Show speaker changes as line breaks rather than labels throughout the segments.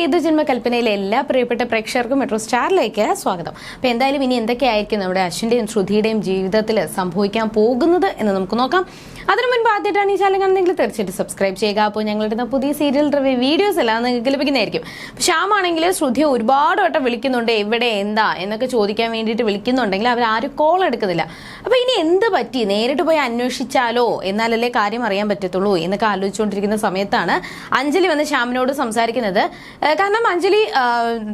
ഏതു ജന്മ കൽപ്പനയിലെ എല്ലാ പ്രിയപ്പെട്ട പ്രേക്ഷകർക്കും മെട്രോ സ്റ്റാറിലേക്ക് സ്വാഗതം. അപ്പോൾ എന്തായാലും ഇനി എന്തൊക്കെയായിരിക്കും നമ്മുടെ അശ്വിന്റെയും ശ്രുതിയുടെയും ജീവിതത്തിൽ സംഭവിക്കാൻ പോകുന്നത് എന്ന് നമുക്ക് നോക്കാം. അതിനു മുൻപ് ആദ്യമായിട്ടാണ് ഈ ചാനൽ കാണുന്നതെങ്കിൽ തീർച്ചയായിട്ടും സബ്സ്ക്രൈബ് ചെയ്യുക. അപ്പോൾ ഞങ്ങളുടെ പുതിയ സീരിയൽ റിവ്യൂ വീഡിയോസ് എല്ലാം നിങ്ങൾക്ക് ലഭിക്കുന്നതായിരിക്കും. ശ്യാമാണെങ്കിൽ ശ്രുതി ഒരുപാട് വട്ടം വിളിക്കുന്നുണ്ട് എവിടെ എന്താ? എന്നൊക്കെ ചോദിക്കാൻ വേണ്ടിയിട്ട് വിളിക്കുന്നുണ്ടെങ്കിൽ അവർ ആരും കോൾ എടുക്കുന്നില്ല. അപ്പോൾ ഇനി എന്ത് പറ്റി? നേരിട്ട് പോയി അന്വേഷിച്ചാലോ? എന്നാലല്ലേ കാര്യം അറിയാൻ പറ്റത്തുള്ളൂ എന്നൊക്കെ ആലോചിച്ചുകൊണ്ടിരിക്കുന്ന സമയത്താണ് അഞ്ജലി വന്ന് ശ്യാമിനോട് സംസാരിക്കുന്നത്. കാരണം അഞ്ജലി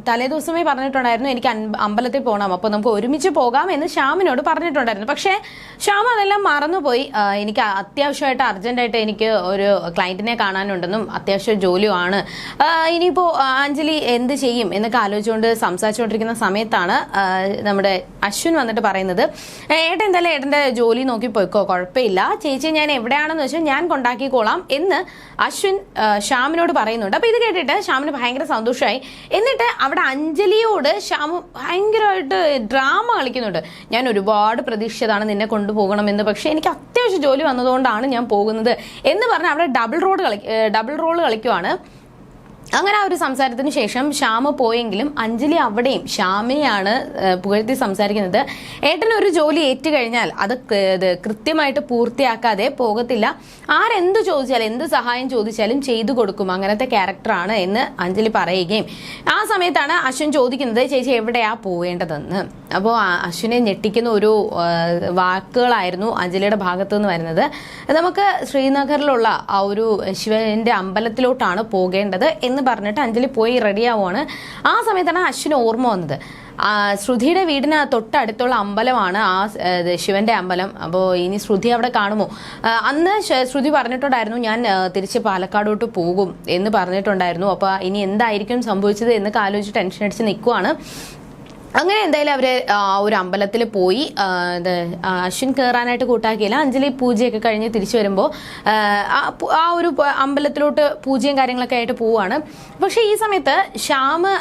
തലേ ദിവസമേ പറഞ്ഞിട്ടുണ്ടായിരുന്നു എനിക്ക് അമ്പലത്തിൽ പോകണം അപ്പോൾ നമുക്ക് ഒരുമിച്ച് പോകാം എന്ന് ശ്യാമിനോട് പറഞ്ഞിട്ടുണ്ടായിരുന്നു. പക്ഷേ ശ്യാം അതെല്ലാം മറന്നുപോയി. എനിക്ക് അത്യാവശ്യമായിട്ട് അർജന്റായിട്ട് എനിക്ക് ഒരു ക്ലയന്റിനെ കാണാനുണ്ടെന്നും അത്യാവശ്യം ജോലിയുമാണ്. ഇനിയിപ്പോ അഞ്ജലി എന്ത് ചെയ്യും എന്നൊക്കെ ആലോചിച്ചുകൊണ്ട് സംസാരിച്ചുകൊണ്ടിരിക്കുന്ന സമയത്താണ് നമ്മുടെ അശ്വിൻ വന്നിട്ട് പറയുന്നത്. "ഏ, ഏട്ടൻ എന്തായാലും ഏട്ടന്റെ ജോലി നോക്കി പോയിക്കോ കുഴപ്പമില്ല. ചേച്ചി ഞാൻ എവിടെയാണെന്ന് വെച്ചാൽ ഞാൻ കൊണ്ടാക്കിക്കോളാം എന്ന് അശ്വിൻ ശ്യാമിനോട് പറയുന്നുണ്ട്. അപ്പോൾ ഇത് കേട്ടിട്ട് ശ്യാമിന് ഭയങ്കര സന്തോഷമായി എന്നിട്ട് അവിടെ അഞ്ജലിയോട് ശ്യാമു ഭയങ്കരമായിട്ട് ഡ്രാമ കളിക്കുന്നുണ്ട്. ഞാൻ ഒരുപാട് പ്രതീക്ഷിച്ചതാണ് നിന്നെ കൊണ്ടുപോകണമെന്ന്. പക്ഷേ എനിക്ക് അത്യാവശ്യം ജോലി വന്നതുകൊണ്ടാണ് ഞാൻ പോകുന്നത്. എന്ന് പറഞ്ഞ് അവിടെ ഡബിൾ റോഡ് കളി ഡബിൾ റോൾ കളിക്കുവാണ്. അങ്ങനെ ആ ഒരു സംസാരത്തിന് ശേഷം ശ്യാമ പോയെങ്കിലും അഞ്ജലി അവിടെയും ശ്യാമിനെയാണ് പുകഴ്ത്തി സംസാരിക്കുന്നത്. ഏട്ടൻ ഒരു ജോലി ഏറ്റുകഴിഞ്ഞാൽ അത് കൃത്യമായിട്ട് പൂർത്തിയാക്കാതെ പോകത്തില്ല. ആരെന്ത് ചോദിച്ചാലും എന്ത് സഹായം ചോദിച്ചാലും ചെയ്തു കൊടുക്കും. അങ്ങനത്തെ ക്യാരക്ടറാണ് എന്ന് അഞ്ജലി പറയുകയും ആ സമയത്താണ് അശ്വൻ ചോദിക്കുന്നത് ചേച്ചി എവിടെയാ പോവേണ്ടതെന്ന്? അപ്പോൾ അശ്വിനെ ഞെട്ടിക്കുന്ന ഒരു വാക്കുകളായിരുന്നു അഞ്ജലിയുടെ ഭാഗത്തു നിന്ന് വരുന്നത്. നമുക്ക് ശ്രീനഗറിലുള്ള ആ ഒരു ശിവന്റെ അമ്പലത്തിലോട്ടാണ് പോകേണ്ടത് എന്ന് പറഞ്ഞിട്ട് അഞ്ജലി പോയി റെഡിയാവുകയാണ് ആ സമയത്താണ് അശ്വിന് ഓർമ്മ വന്നത്. ശ്രുതിയുടെ വീടിന് തൊട്ടടുത്തുള്ള അമ്പലമാണ് ആ ശിവന്റെ അമ്പലം. അപ്പോൾ ഇനി ശ്രുതി അവിടെ കാണുമോ? അന്ന് ശ്രുതി പറഞ്ഞിട്ടുണ്ടായിരുന്നു ഞാൻ തിരിച്ച് പാലക്കാടോട്ട് പോകും എന്ന് പറഞ്ഞിട്ടുണ്ടായിരുന്നു. അപ്പോൾ ഇനി എന്തായിരിക്കും സംഭവിച്ചത് എന്നൊക്കെ ആലോചിച്ച് ടെൻഷൻ അടിച്ച് നിൽക്കുവാണ് അങ്ങനെ എന്തായാലും അവർ ഒരു അമ്പലത്തിൽ പോയി അശ്വിൻ കയറാനായിട്ട് കൂട്ടാക്കിയില്ല. അഞ്ജലി പൂജയൊക്കെ കഴിഞ്ഞ് തിരിച്ചു വരുമ്പോൾ ആ ഒരു അമ്പലത്തിലോട്ട് പൂജയും കാര്യങ്ങളൊക്കെ ആയിട്ട് പോവുകയാണ് പക്ഷെ ഈ സമയത്ത് ശ്യാമ്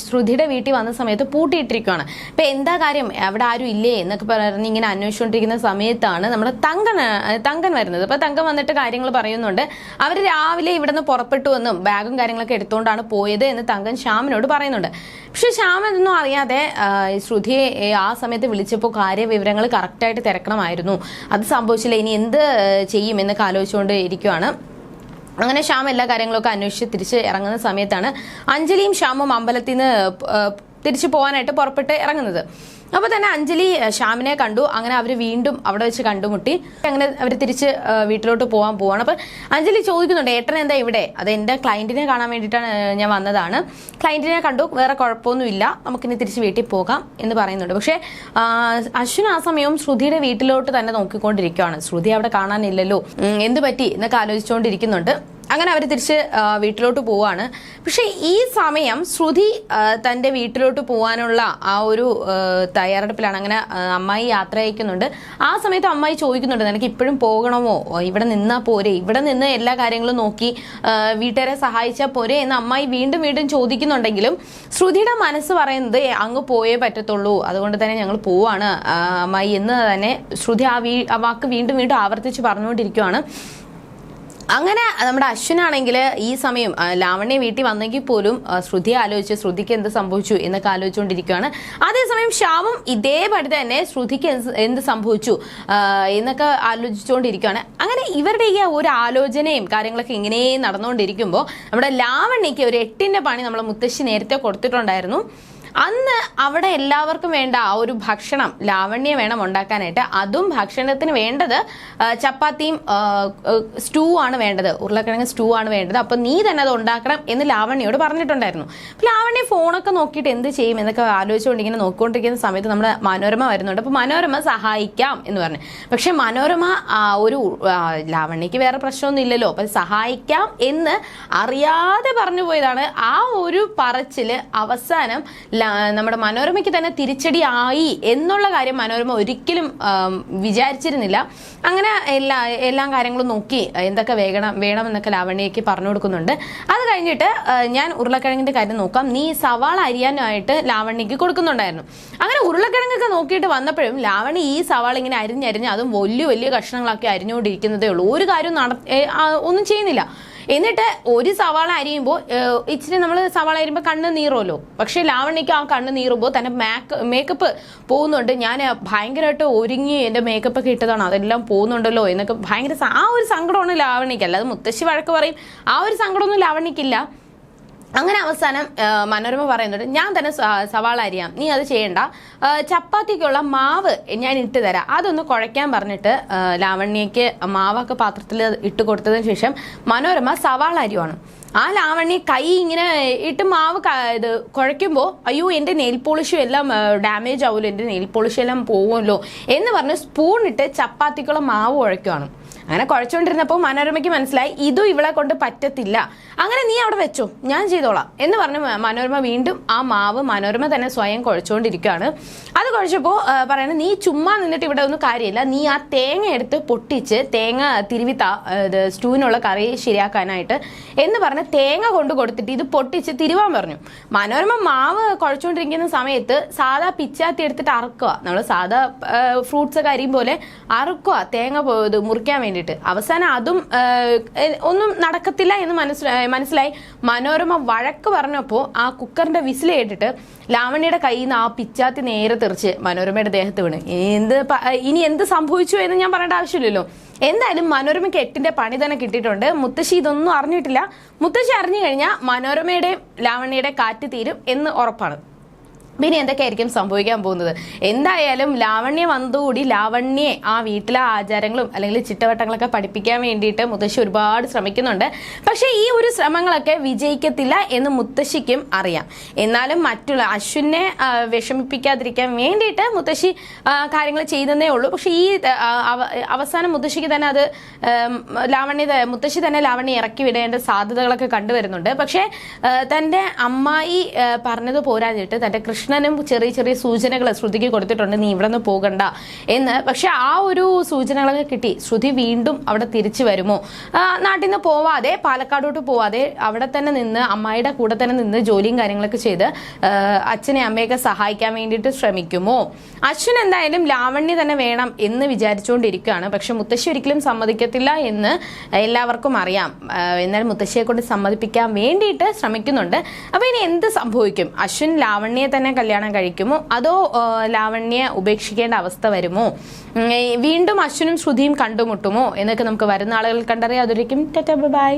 ശ്രുതിയുടെ വീട്ടിൽ വന്ന സമയത്ത് പൂട്ടിയിട്ടിരിക്കുകയാണ് അപ്പം എന്താ കാര്യം? അവിടെ ആരും ഇല്ലേ? എന്നൊക്കെ പറഞ്ഞ് ഇങ്ങനെ അന്വേഷിച്ചുകൊണ്ടിരിക്കുന്ന സമയത്താണ് നമ്മുടെ തങ്കൻ തങ്കൻ വരുന്നത്. അപ്പോൾ തങ്കൻ വന്നിട്ട് കാര്യങ്ങൾ പറയുന്നുണ്ട്. അവർ രാവിലെ ഇവിടെ നിന്ന് പുറപ്പെട്ടു എന്നും ബാഗും കാര്യങ്ങളൊക്കെ എടുത്തുകൊണ്ടാണ് പോയത് എന്ന് തങ്കൻ ശ്യാമിനോട് പറയുന്നുണ്ട്. പക്ഷെ ശ്യാം ഇതൊന്നും അറിയാതെ ശ്രുതിയെ ആ സമയത്ത് വിളിച്ചപ്പോൾ കാര്യവിവരങ്ങൾ കറക്റ്റായിട്ട് തിരക്കണമായിരുന്നു. അത് സംഭവിച്ചില്ല. ഇനി എന്ത് ചെയ്യും എന്നൊക്കെ ആലോചിച്ചുകൊണ്ട് ഇരിക്കുവാണ്. അങ്ങനെ ശ്യാം എല്ലാ കാര്യങ്ങളൊക്കെ അന്വേഷിച്ച് തിരിച്ച് ഇറങ്ങുന്ന സമയത്താണ് അഞ്ജലിയും ശ്യാമും അമ്പലത്തിൽ നിന്ന് തിരിച്ചു പോകാനായിട്ട് പുറപ്പെട്ട് ഇറങ്ങുന്നത്. അപ്പോൾ തന്നെ അഞ്ജലി ശ്യാമിനെ കണ്ടു. അങ്ങനെ അവർ വീണ്ടും അവിടെ വെച്ച് കണ്ടുമുട്ടി. അങ്ങനെ അവർ തിരിച്ച് വീട്ടിലോട്ട് പോകാൻ പോവാണ്. അപ്പോൾ അഞ്ജലി ചോദിക്കുന്നുണ്ട് ഏട്ടൻ എന്താ ഇവിടെ? അത് എന്റെ ക്ലയന്റിനെ കാണാൻ വേണ്ടിയിട്ടാണ് ഞാൻ വന്നതാണ്. ക്ലയന്റിനെ കണ്ടു. വേറെ കുഴപ്പമൊന്നുമില്ല. നമുക്കിനി തിരിച്ച് വീട്ടിൽ പോകാം എന്ന് പറയുന്നുണ്ട്. പക്ഷേ അശ്വിൻ ആ സമയവും ശ്രുതിയുടെ വീട്ടിലോട്ട് തന്നെ നോക്കിക്കൊണ്ടിരിക്കുകയാണ് ശ്രുതി അവിടെ കാണാനില്ലല്ലോ. എന്ത് പറ്റി? എന്നൊക്കെ ആലോചിച്ചുകൊണ്ടിരിക്കുന്നുണ്ട്. അങ്ങനെ അവർ തിരിച്ച് വീട്ടിലോട്ട് പോവാണ്. പക്ഷെ ഈ സമയം ശ്രുതി തന്റെ വീട്ടിലോട്ട് പോകാനുള്ള ആ ഒരു തയ്യാറെടുപ്പിലാണ്. അങ്ങനെ അമ്മായി യാത്ര അയക്കുന്നുണ്ട്. ആ സമയത്ത് അമ്മായി ചോദിക്കുന്നുണ്ട് നിനക്ക് ഇപ്പോഴും പോകണമോ? ഇവിടെ നിന്നാൽ പോരെ. ഇവിടെ നിന്ന് എല്ലാ കാര്യങ്ങളും നോക്കി വീട്ടുകാരെ സഹായിച്ചാൽ പോരെ എന്ന് അമ്മായി വീണ്ടും വീണ്ടും ചോദിക്കുന്നുണ്ടെങ്കിലും ശ്രുതിയുടെ മനസ്സ് പറയുന്നത് അങ്ങ് പോയേ പറ്റത്തുള്ളൂ. അതുകൊണ്ട് തന്നെ ഞങ്ങൾ പോവാണ്. അമ്മായി എന്ന് തന്നെ ശ്രുതി ആ ആ വാക്ക് വീണ്ടും വീണ്ടും ആവർത്തിച്ച് പറഞ്ഞുകൊണ്ടിരിക്കുവാണ്. അങ്ങനെ നമ്മുടെ അശ്വിനാണെങ്കിൽ ഈ സമയം ലാവണ്യ വീട്ടിൽ വന്നെങ്കിൽ പോലും ശ്രുതി ആലോചിച്ച് ശ്രുതിക്ക് എന്ത് സംഭവിച്ചു എന്നൊക്കെ ആലോചിച്ചുകൊണ്ടിരിക്കുകയാണ്. അതേസമയം ശ്യാമും ഇതേപടി തന്നെ ശ്രുതിക്ക് എന്ത് സംഭവിച്ചു എന്നൊക്കെ ആലോചിച്ചുകൊണ്ടിരിക്കുകയാണ്. അങ്ങനെ ഇവരുടെ ഈ ഒരു ആലോചനയും കാര്യങ്ങളൊക്കെ ഇങ്ങനെ നടന്നുകൊണ്ടിരിക്കുമ്പോൾ നമ്മുടെ ലാവണ്യക്ക് ഒരു എട്ടിന്റെ പണി നമ്മളെ മുത്തശ്ശി നേരത്തെ കൊടുത്തിട്ടുണ്ടായിരുന്നു. അന്ന് അവിടെ എല്ലാവർക്കും വേണ്ട ആ ഒരു ഭക്ഷണം ലാവണ്യ വേണം ഉണ്ടാക്കാനായിട്ട്. അതും ഭക്ഷണത്തിന് വേണ്ടത് ചപ്പാത്തിയും സ്റ്റൂ ആണ് വേണ്ടത്. ഉരുളക്കിഴങ്ങ് സ്റ്റൂ ആണ് വേണ്ടത്. അപ്പൊ നീ തന്നെ അത് ഉണ്ടാക്കണം എന്ന് ലാവണ്യയോട് പറഞ്ഞിട്ടുണ്ടായിരുന്നു. അപ്പം ലാവണ്യ ഫോണൊക്കെ നോക്കിയിട്ട് എന്ത് ചെയ്യും എന്നൊക്കെ ആലോചിച്ചുകൊണ്ടിങ്ങനെ നോക്കിക്കൊണ്ടിരിക്കുന്ന സമയത്ത് നമ്മുടെ മനോരമ വരുന്നുണ്ട്. അപ്പൊ മനോരമ സഹായിക്കാം എന്ന് പറഞ്ഞു. പക്ഷേ മനോരമ ഒരു ലാവണ്യക്ക് വേറെ പ്രശ്നമൊന്നും ഇല്ലല്ലോ. അപ്പൊ സഹായിക്കാം എന്ന് അറിയാതെ പറഞ്ഞു പോയതാണ്. ആ ഒരു പറച്ചിൽ അവസാനം നമ്മുടെ മനോരമയ്ക്ക് തന്നെ തിരിച്ചടി ആയി എന്നുള്ള കാര്യം മനോരമ ഒരിക്കലും വിചാരിച്ചിരുന്നില്ല. അങ്ങനെ എല്ലാ എല്ലാ കാര്യങ്ങളും നോക്കി എന്തൊക്കെ വേണം വേണമെന്നൊക്കെ ലാവണ്യയ്ക്ക് പറഞ്ഞു കൊടുക്കുന്നുണ്ട്. അത് കഴിഞ്ഞിട്ട് ഞാൻ ഉരുളക്കിഴങ്ങിന്റെ കാര്യം നോക്കാം. നീ സവാള അരിയാനായിട്ട് ലാവണ്യക്ക് കൊടുക്കുന്നുണ്ടായിരുന്നു. അങ്ങനെ ഉരുളക്കിഴങ്ങൊക്കെ നോക്കിയിട്ട് വന്നപ്പോഴും ലാവണി ഈ സവാള ഇങ്ങനെ അരിഞ്ഞരിഞ്ഞ് അതും വലിയ വലിയ കഷ്ണങ്ങളൊക്കെ അരിഞ്ഞുകൊണ്ടിരിക്കുന്നതേ ഉള്ളൂ. ഒരു കാര്യം നട ഒന്നും ചെയ്യുന്നില്ല. എന്നിട്ട് ഒരു സവാള അരിയുമ്പോൾ ഇച്ചിരി നമ്മൾ സവാള അരിയുമ്പോൾ കണ്ണ് നീറുമല്ലോ പക്ഷേ ലാവണ്യക്ക് ആ കണ്ണ് നീറുമ്പോൾ തന്നെ മേക്ക് മേക്കപ്പ് പോകുന്നുണ്ട്. ഞാൻ ഭയങ്കരമായിട്ട് ഒരുങ്ങി എന്റെ മേക്കപ്പ് ഒക്കെ ഇട്ടതാണ്. അതെല്ലാം പോകുന്നുണ്ടല്ലോ എന്നൊക്കെ ഭയങ്കര ആ ഒരു സങ്കടമാണ് ലാവണ്യക്ക് അല്ലാതെ മുത്തശ്ശി വഴക്ക് പറയും ആ ഒരു സങ്കടമൊന്നും ലാവണ്യക്കില്ല അങ്ങനെ അവസാനം മനോരമ പറയുന്നുണ്ട് ഞാൻ തന്നെ സവാള അരിയാം. നീ അത് ചെയ്യണ്ട. ചപ്പാത്തിക്കുള്ള മാവ് ഞാൻ ഇട്ട് തരാം. അതൊന്ന് കുഴയ്ക്കാൻ പറഞ്ഞിട്ട് ലാവണ്യക്ക് മാവൊക്കെ പാത്രത്തിൽ ഇട്ട് കൊടുത്തതിന് ശേഷം മനോരമ സവാള അരിയുവാണ്. ആ ലാവണ്യ കൈ ഇങ്ങനെ ഇട്ട് മാവ് ഇത് കുഴയ്ക്കുമ്പോൾ അയ്യോ എന്റെ നെയിൽ പോളിഷും എല്ലാം ഡാമേജ് ആവുമല്ലോ എന്റെ നെയിൽ പോളിഷ് എല്ലാം പോകുമല്ലോ എന്ന് പറഞ്ഞ് സ്പൂൺ ഇട്ട് ചപ്പാത്തിക്കുള്ള മാവ് കുഴയ്ക്കുവാണ്. അങ്ങനെ കുഴച്ചുകൊണ്ടിരുന്നപ്പോൾ മനോരമയ്ക്ക് മനസ്സിലായി ഇതും ഇവളെ കൊണ്ട് പറ്റത്തില്ല. അങ്ങനെ നീ അവിടെ വെച്ചോ. ഞാൻ ചെയ്തോളാം. എന്ന് പറഞ്ഞ് മനോരമ വീണ്ടും ആ മാവ് മനോരമ തന്നെ സ്വയം കുഴച്ചുകൊണ്ടിരിക്കുകയാണ്. അത് കുഴച്ചപ്പോൾ പറയുന്നത് നീ ചുമ്മാ നിന്നിട്ട് ഇവിടെ ഒന്നും കാര്യമില്ല. നീ ആ തേങ്ങ എടുത്ത് പൊട്ടിച്ച് തേങ്ങ തിരുവി സ്റ്റൂവിനുള്ള കറി ശരിയാക്കാനായിട്ട്. എന്ന് പറഞ്ഞ് തേങ്ങ കൊണ്ട് കൊടുത്തിട്ട് ഇത് പൊട്ടിച്ച് തിരുവാൻ പറഞ്ഞു. മനോരമ മാവ് കുഴച്ചുകൊണ്ടിരിക്കുന്ന സമയത്ത് സാധാ പിച്ചാത്തി എടുത്തിട്ട് അറക്കുക. നമ്മൾ സാധാ ഫ്രൂട്ട്സ് ഒക്കെ അരിയും പോലെ അറുക്കുക. തേങ്ങ പോ- മുറിക്കാൻ വേണ്ടിയിട്ട്. അവസാനം അതും ഒന്നും നടക്കത്തില്ല എന്ന് മനസ്സിലായി മനസ്സിലായി. മനോരമ വഴക്ക് പറഞ്ഞപ്പോൾ ആ കുക്കറിന്റെ വിസിൽ കേട്ടിട്ട് ലാവണ്യയുടെ കയ്യിൽ നിന്ന് ആ പിച്ചാത്തി നേരെ തെറിച്ച് മനോരമയുടെ ദേഹത്ത് വീണ്. എന്ത് ഇനി എന്ത് സംഭവിച്ചു എന്ന് ഞാൻ പറയേണ്ട ആവശ്യമില്ലല്ലോ. എന്തായാലും മനോരമയ്ക്ക് എട്ടിന്റെ പണി തന്നെ കിട്ടിയിട്ടുണ്ട്. മുത്തശ്ശി ഇതൊന്നും അറിഞ്ഞിട്ടില്ല. മുത്തശ്ശി അറിഞ്ഞു കഴിഞ്ഞാൽ മനോരമയുടെയും ലാവണ്യയുടെ കാറ്റ് തീരും എന്ന് ഉറപ്പാണ്. പിന്നെ എന്തൊക്കെയായിരിക്കും സംഭവിക്കാൻ പോകുന്നത്? എന്തായാലും ലാവണ്യ വന്നതുകൂടി ലാവണ്യെ ആ വീട്ടിലെ ആചാരങ്ങളും അല്ലെങ്കിൽ ചിട്ടവട്ടങ്ങളൊക്കെ പഠിപ്പിക്കാൻ വേണ്ടിയിട്ട് മുത്തശ്ശി ഒരുപാട് ശ്രമിക്കുന്നുണ്ട്. പക്ഷേ ഈ ഒരു ശ്രമങ്ങളൊക്കെ വിജയിക്കത്തില്ല എന്ന് മുത്തശ്ശിക്കും അറിയാം. എന്നാലും മറ്റുള്ള അശ്വിനെ വിഷമിപ്പിക്കാതിരിക്കാൻ വേണ്ടിയിട്ട് മുത്തശ്ശി കാര്യങ്ങൾ ചെയ്യുന്നതേ ഉള്ളൂ. പക്ഷേ ഈ അവസാനം മുത്തശ്ശിക്ക് തന്നെ അത് ലാവണ്യ മുത്തശ്ശി തന്നെ ലാവണ്യ ഇറക്കി വിടേണ്ട സാധ്യതകളൊക്കെ കണ്ടുവരുന്നുണ്ട്. പക്ഷേ തന്റെ അമ്മായി പറഞ്ഞത് പോരാഞ്ഞിട്ട് തന്റെ കൃഷ്ണനും ചെറിയ ചെറിയ സൂചനകൾ ശ്രുതിക്ക് കൊടുത്തിട്ടുണ്ട് നീ ഇവിടെ നിന്ന് പോകണ്ട എന്ന്. പക്ഷെ ആ ഒരു സൂചനകളൊക്കെ കിട്ടി. ശ്രുതി വീണ്ടും അവിടെ തിരിച്ചു വരുമോ? നാട്ടിൽ നിന്ന് പോവാതെ പാലക്കാടോട്ട് പോവാതെ അവിടെ തന്നെ നിന്ന് അമ്മായിയുടെ കൂടെ തന്നെ നിന്ന് ജോലിയും കാര്യങ്ങളൊക്കെ ചെയ്ത് അച്ഛനെ അമ്മയൊക്കെ സഹായിക്കാൻ വേണ്ടിയിട്ട് ശ്രമിക്കുമോ? അശ്വൻ എന്തായാലും ലാവണ്യ തന്നെ വേണം എന്ന് വിചാരിച്ചുകൊണ്ടിരിക്കുകയാണ്. പക്ഷെ മുത്തശ്ശി ഒരിക്കലും സമ്മതിക്കത്തില്ല എന്ന് എല്ലാവർക്കും അറിയാം. എന്നാൽ മുത്തശ്ശിയെ കൊണ്ട് സമ്മതിപ്പിക്കാൻ വേണ്ടിയിട്ട് ശ്രമിക്കുന്നുണ്ട്. അപ്പൊ ഇനി എന്ത് സംഭവിക്കും? അശ്വിൻ ലാവണ്യെ തന്നെ കല്യാണം കഴിക്കുമോ? അതോ ലാവണ്യെ ഉപേക്ഷിക്കേണ്ട അവസ്ഥ വരുമോ? വീണ്ടും അശ്വനും ശ്രുതിയും കണ്ടുമുട്ടുമോ? എന്നൊക്കെ നമുക്ക് വരുന്ന ആളുകൾ കണ്ടറിയാം. അതൊരിക്കും ബൈ.